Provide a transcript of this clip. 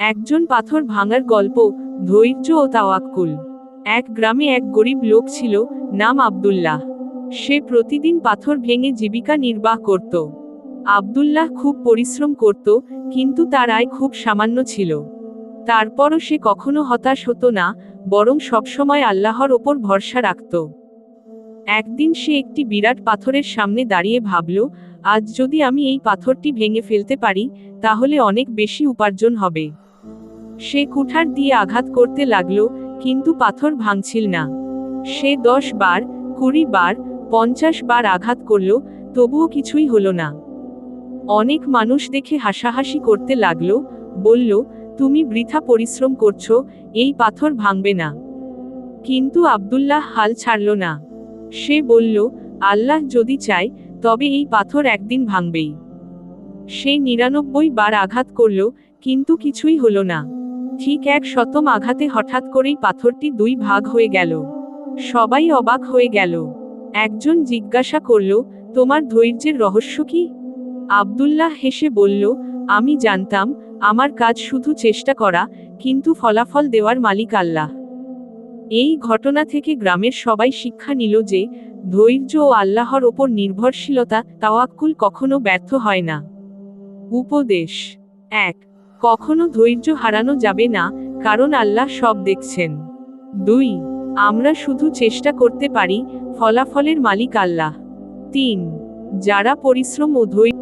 একজন পাথর ভাঙার গল্প, ধৈর্য ও তাওয়াক্কুল। এক গ্রামে এক গরিব লোক ছিল, নাম আব্দুল্লাহ। সে প্রতিদিন পাথর ভেঙে জীবিকা নির্বাহ করত। আব্দুল্লাহ খুব পরিশ্রম করত, কিন্তু তার আয় খুব সামান্য ছিল। তারপরও সে কখনো হতাশ হতো না, বরং সবসময় আল্লাহর ওপর ভরসা রাখত। একদিন সে একটি বিরাট পাথরের সামনে দাঁড়িয়ে ভাবল, আজ যদি আমি এই পাথরটি ভেঙে ফেলতে পারি, তাহলে অনেক বেশি উপার্জন হবে। সে কুঠার দিয়ে আঘাত করতে লাগল, কিন্তু পাথর ভাঙছিল না। সে দশ বার, কুড়ি বার, পঞ্চাশ বার আঘাত করল, তবুও কিছুই হলো না। অনেক মানুষ দেখে হাসাহাসি করতে লাগল, বলল, তুমি বৃথা পরিশ্রম করছ, এই পাথর ভাঙবে না। কিন্তু আব্দুল্লাহ হাল ছাড়ল না। সে বলল, আল্লাহ যদি চায়, তবে এই পাথর একদিন ভাঙবেই। সে নিরানব্বই বার আঘাত করল, কিন্তু কিছুই হলো না। ঠিক এক শতম আঘাতে হঠাৎ করেই পাথরটি দুই ভাগ হয়ে গেল। সবাই অবাক হয়ে গেল। একজন জিজ্ঞাসা করল, তোমার ধৈর্যের রহস্য কি? আব্দুল্লাহ হেসে বলল, আমি জানতাম, আমার কাজ শুধু চেষ্টা করা, কিন্তু ফলাফল দেওয়ার মালিক আল্লাহ। এই ঘটনা থেকে গ্রামের সবাই শিক্ষা নিল যে, ধৈর্য ও আল্লাহর ওপর নির্ভরশীলতা, তাওয়াক্কুল কখনো ব্যর্থ হয় না। উপদেশ, এক কখনো ধৈর্য হারানো যাবে না, কারণ আল্লাহ সব দেখছেন। দুই, আমরা শুধু চেষ্টা করতে পারি, ফলাফলের মালিক আল্লাহ। তিন, যারা পরিশ্রম ও ধৈর্য